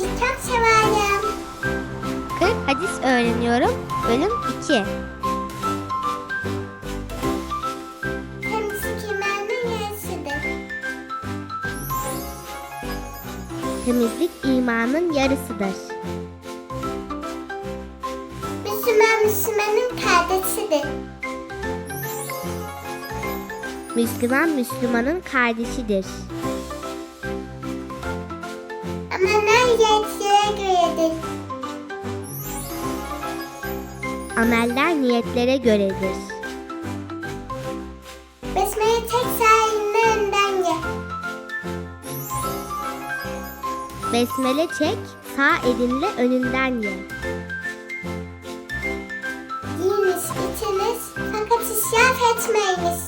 Sizi severim. 40 hadis öğreniyorum. Bölüm 2. Temizlik imanın yarısıdır. Temizlik imanın yarısıdır. Müslüman Müslümanın kardeşidir. Müslüman Müslümanın kardeşidir. Ameller yetkilere göredir. Ameller niyetlere göredir. Besmele tek sahibine önden ye. Besmele çek, sağ elinle önünden ye. Yiyiniz, içiniz fakat israf etmeyiniz.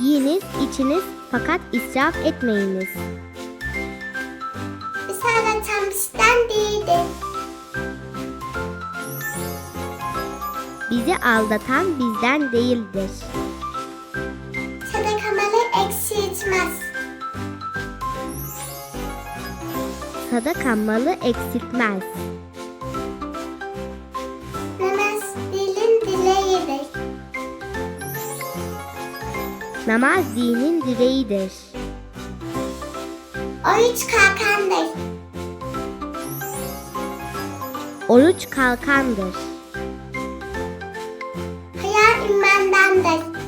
Yiyiniz, içiniz fakat israf etmeyiniz. Misal tam bizden değildir. Bizi aldatan bizden değildir. Sadakamalı eksiltmez. Sadaka malı eksiltmez. Namaz dinin direğidir. Oruç kalkandır. Oruç kalkandır. Haya imandandır.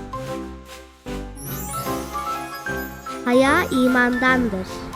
Haya imandandır.